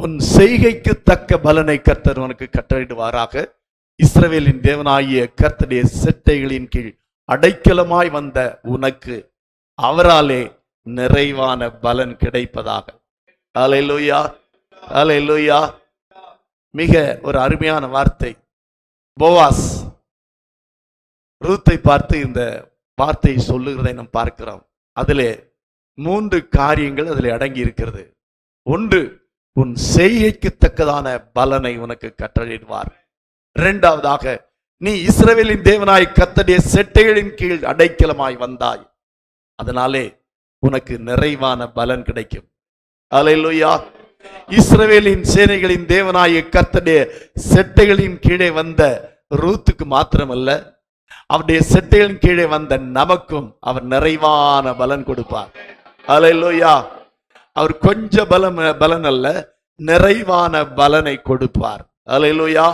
உன் செய்கைக்கு தக்க பலனை கர்த்தர் உனக்கு கட்டளிடுவாராக இஸ்ரவேலின் தேவனாகிய கர்த்தருடைய செட்டைகளின் கீழ் அடைக்கலமாய் வந்த உனக்கு அவராலே நிறைவான பலன் கிடைப்பதாக. அல்லேலூயா அல்லேலூயா மிக ஒரு அருமையான வார்த்தை. போவாஸ் ரூத்தை பார்த்து இந்த வார்த்தையை சொல்லுகிறதை நாம் பார்க்கிறோம். அதிலே மூன்று காரியங்கள் அதில் அடங்கி இருக்கிறது. ஒன்று உன் செய்கைக்கு தக்கதான பலனை உனக்கு கற்றழிடுவார் இரண்டாவதாக நீ இஸ்ரவேலின் தேவனாய் கத்தடைய செட்டைகளின் கீழ் அடைக்கலமாய் வந்தாய். அதனாலே உனக்கு நிறைவான பலன் கிடைக்கும். அலையிலுயா இஸ்ரவேலின் சேனைகளின் தேவனாய கர்த்தருடைய செட்டைகளின் கீழே வந்த ரூத்துக்கு மாத்திரமல்ல அவருடைய செட்டைகளின் கீழே வந்த நமக்கும் அவர் நிறைவான பலன் கொடுப்பார். அலையிலுயா அவர் கொஞ்ச பலம் பலன் அல்ல நிறைவான பலனை கொடுப்பார். அலையிலுயா